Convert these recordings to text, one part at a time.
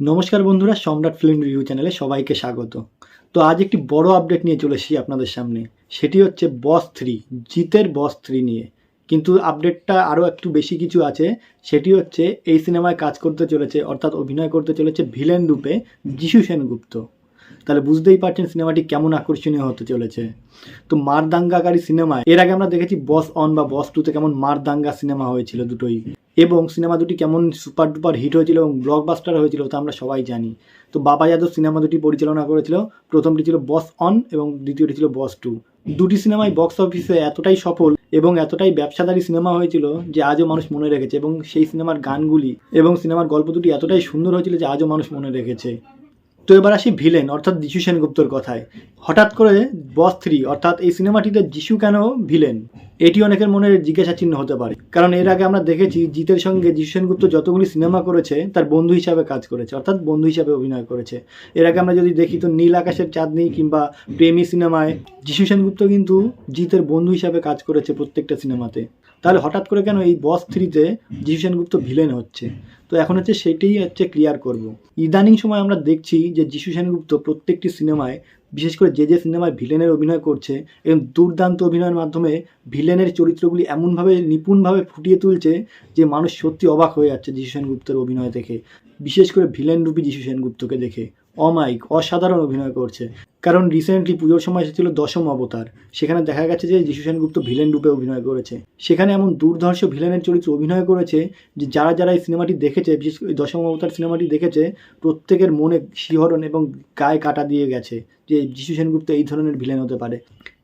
নমস্কার বন্ধুরা, সম্রাট ফিল্ম রিভিউ চ্যানেলে সবাইকে স্বাগত। তো আজ একটি বড় আপডেট নিয়ে চলে এসেছি আপনাদের সামনে। সেটি হচ্ছে বস থ্রি জিতের বস থ্রি নিয়ে। কিন্তু আপডেটটা আরও একটু বেশি কিছু আছে। সেটি হচ্ছে, এই সিনেমায় কাজ করতে চলেছে, অর্থাৎ অভিনয় করতে চলেছে ভিলেন রূপে যিশু সেনগুপ্ত। তাহলে বুঝতেই পারছেন সিনেমাটি কেমন আকর্ষণীয় হতে চলেছে। তো মারদাঙ্গাকারী সিনেমায়, এর আগে আমরা দেখেছি বস অন বা বস টুতে কেমন মারদাঙ্গা সিনেমা হয়েছিল দুটোই। এবং সিনেমা দুটি কেমন সুপার ডুপার হিট হয়েছিল এবং ব্লকবাস্টার হয়েছিল তা আমরা সবাই জানি। তো বাবা যাদব সিনেমা দুটি পরিচালনা করেছিল। প্রথমটি ছিল বস অন এবং দ্বিতীয়টি ছিল বস টু দুটি সিনেমাই বক্স অফিসে এতটাই সফল এবং এতটাই ব্যবসাদারী সিনেমা হয়েছিল যে আজও মানুষ মনে রেখেছে এবং সেই সিনেমার গানগুলি এবং সিনেমার গল্প দুটি এতটাই সুন্দর হয়েছিল যে আজও মানুষ মনে রেখেছে। তো এবার আসি ভিলেন অর্থাৎ যিশু সেনগুপ্তর কথায়। হঠাৎ করে বস থ্রি অর্থাৎ এই সিনেমাটিতে যিশু কেন ভিলেন এটি অনেকের মনে জিজ্ঞাসা চিহ্ন হতে পারে। কারণ এর আগে আমরা দেখেছি জিতের সঙ্গে যিশু সেনগুপ্ত যতগুলি সিনেমা করেছে, তার বন্ধু হিসাবে কাজ করেছে, অর্থাৎ বন্ধু হিসাবে অভিনয় করেছে। এর আগে আমরা যদি দেখি তো নীল আকাশের চাঁদনি কিংবা প্রেমী সিনেমায়, যিশু সেনগুপ্ত কিন্তু জিতের বন্ধু হিসাবে কাজ করেছে প্রত্যেকটা সিনেমাতে। তাহলে হঠাৎ করে কেন এই বস থ্রিতে যিশু সেনগুপ্ত ভিলেন হচ্ছে? তো এখন হচ্ছে সেটাই হচ্ছে ক্লিয়ার করব। ইদানিং সময় আমরা দেখছি যে যিশু সেনগুপ্ত প্রত্যেকটি সিনেমায়, বিশেষ করে যে যে সিনেমায় ভিলেনের অভিনয় করছে, এবং দুর্দান্ত অভিনয়ের মাধ্যমে ভিলেনের চরিত্রগুলি এমনভাবে নিপুণভাবে ফুটিয়ে তুলছে যে মানুষ সত্যি অবাক হয়ে যাচ্ছে যিশু সেনগুপ্তের অভিনয় দেখে। বিশেষ করে ভিলেন রূপী যিশু সেনগুপ্তকে দেখে। অমাইক অসাধারণ অভিনয় করছে। কারণ রিসেন্টলি পুজোর সময় এসেছিল দশম অবতার। সেখানে দেখা গেছে যে যিশু সেনগুপ্ত ভিলেন রূপে অভিনয় করেছে। সেখানে এমন দুর্ধর্ষ ভিলেনের চরিত্র অভিনয় করেছে যে যারা যারা এই সিনেমাটি দেখেছে, বিশেষ দশম অবতার সিনেমাটি দেখেছে, প্রত্যেকের মনে শিহরণ এবং গায়ে কাটা দিয়ে গেছে যে যিশু সেনগুপ্ত এই ধরনের ভিলেন হতে পারে।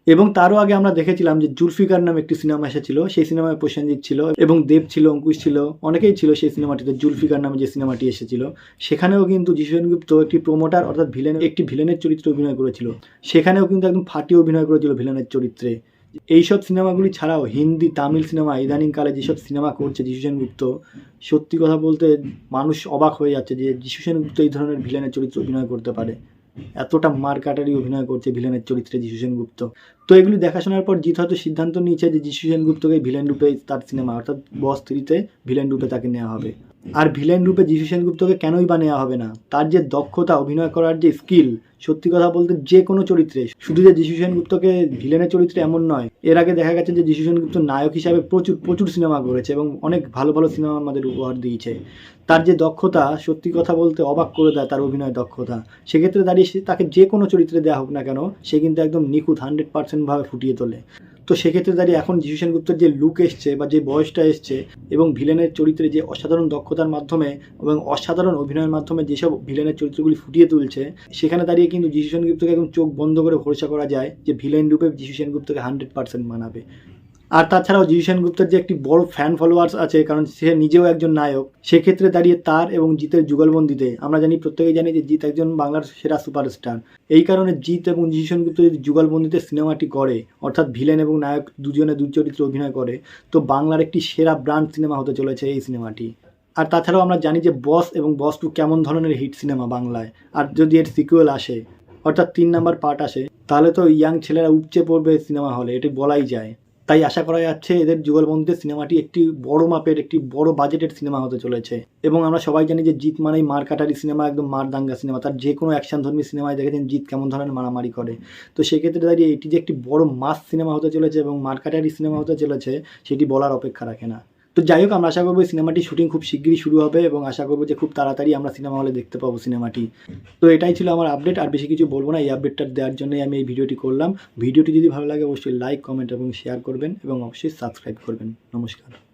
এবং তারও আগে আমরা দেখেছিলাম যে জুলফিকার নামে একটি সিনেমা এসেছিল, সেই সিনেমায় প্রসেনজিৎ ছিল এবং দেব ছিল, অঙ্কুশ ছিল, অনেকেই ছিল সেই সিনেমাটিতে, জুলফিকার নামে যে সিনেমাটি এসেছিল। সেখানেও কিন্তু যিশু সেনগুপ্ত একটি প্রমোটার অর্থাৎ ভিলেন একটি ভিলেনের চরিত্রে অভিনয় করেছিল। সেখানেও কিন্তু একদম ফাটিয়ে অভিনয় করেছিল ভিলেনের চরিত্রে। এইসব সিনেমাগুলি ছাড়াও হিন্দি, তামিল সিনেমা, ইদানিংকালে যেসব সিনেমা করছে যিশু সেনগুপ্ত সত্যি কথা বলতে মানুষ অবাক হয়ে যাচ্ছে যে যিশু সেনগুপ্ত এই ধরনের ভিলেনের চরিত্রে অভিনয় করতে পারে। এতটা মার কাটারি অভিনয় করছে ভিলেনের চরিত্রে যিশু সেনগুপ্ত। তো এগুলি দেখাশোনার পর জিৎ হয়তো সিদ্ধান্ত নিয়েছে যে যিশু সেনগুপ্তকে ভিলেন রূপে তার সিনেমা অর্থাৎ বস থ্রিতে ভিলেন রূপে তাকে নেওয়া হবে। আর ভিলেন রূপে যিশু সেনগুপ্তকে কেনই বা নেওয়া হবে না? তার যে দক্ষতা, অভিনয় করার যে স্কিল, সত্যি কথা বলতে যে কোনো চরিত্রে, শুধু যে যিশু সেনগুপ্তকে ভিলেনের চরিত্রে এমন নয়, এর আগে দেখা গেছে যে যিশু সেনগুপ্ত নায়ক হিসাবে প্রচুর প্রচুর সিনেমা করেছে এবং অনেক ভালো ভালো সিনেমা আমাদের উপহার দিয়েছে। তার যে দক্ষতা, সত্যি কথা বলতে অবাক করে দেয় তার অভিনয় দক্ষতা। সেক্ষেত্রে দাঁড়িয়ে তাকে যে কোনো চরিত্রে দেওয়া হোক না কেন, সে কিন্তু একদম নিখুঁত হান্ড্রেড পার্সেন্টভাবে ফুটিয়ে তোলে। তো সেক্ষেত্রে দাঁড়িয়ে এখন যিশু সেনগুপ্তের যে লুক এসছে বা যে বয়সটা এসছে এবং ভিলেনের চরিত্রে যে অসাধারণ দক্ষতার মাধ্যমে এবং অসাধারণ অভিনয়ের মাধ্যমে যেসব ভিলেনের চরিত্রগুলি ফুটিয়ে তুলছে, সেখানে দাঁড়িয়ে কিন্তু যিশু সেনগুপ্তকে একদম চোখ বন্ধ করে ভরসা করা যায় যে ভিলেন রূপে যিশু সেনগুপ্তকে হান্ড্রেড পার্সেন্ট মানাবে। আর তাছাড়াও যিশু সেনগুপ্তের যে একটি বড় ফ্যান ফলোয়ার্স আছে, কারণ সে নিজেও একজন নায়ক, সেক্ষেত্রে দাঁড়িয়ে তার এবং জিতের যুগলবন্দিতে আমরা জানি, প্রত্যেকেই জানি যে জিৎ একজন বাংলার সেরা সুপারস্টার এই কারণে জিৎ এবং যিশু সেনগুপ্ত যদি যুগলবন্দিতে সিনেমাটি করে, অর্থাৎ ভিলেন এবং নায়ক দুজনে দু চরিত্রে অভিনয় করে, তো বাংলার একটি সেরা ব্র্যান্ড সিনেমা হতে চলেছে এই সিনেমাটি। আর তাছাড়াও আমরা জানি যে বস এবং বস টু কেমন ধরনের হিট সিনেমা বাংলায়, আর যদি এর সিকুয়েল আসে, অর্থাৎ তিন নাম্বার পার্ট আসে, তাহলে তো ইয়াং ছেলেরা উপচে পড়বে সিনেমা হলে এটি বলাই যায়। তাই আশা করা যাচ্ছে এদের যুগলবন্দিতে সিনেমাটি একটি বড় মাপের, একটি বড় বাজেটের সিনেমা হতে চলেছে। এবং আমরা সবাই জানি যে জিত মানেই মার কাটারি সিনেমা, একদম মার দাঙ্গা সিনেমা। তার যে কোনো অ্যাকশন ধর্মী সিনেমায় দেখেছেন জিত কেমন ধরনের মারামারি করে। তো সেক্ষেত্রে দাঁড়িয়ে এটি যে একটি বড় মাস সিনেমা হতে চলেছে এবং মার কাটারি সিনেমা হতে চলেছে, সেটি বলার অপেক্ষা রাখে না। তো যাই হোক, আমরা আশা করব সিনেমাটি শুটিং খুব শিগগিরই শুরু হবে এবং আশা করব যে খুব তাড়াতাড়ি আমরা সিনেমা হলে দেখতে পাবো সিনেমাটি। তো এটাই ছিল আমার আপডেট আর বেশি কিছু বলব না, এই আপডেটটা দেওয়ার জন্যই আমি এই ভিডিওটি করলাম। ভিডিওটি যদি ভালো লাগে, অবশ্যই লাইক কমেন্ট এবং শেয়ার করবেন এবং অবশ্যই সাবস্ক্রাইব করবেন। নমস্কার।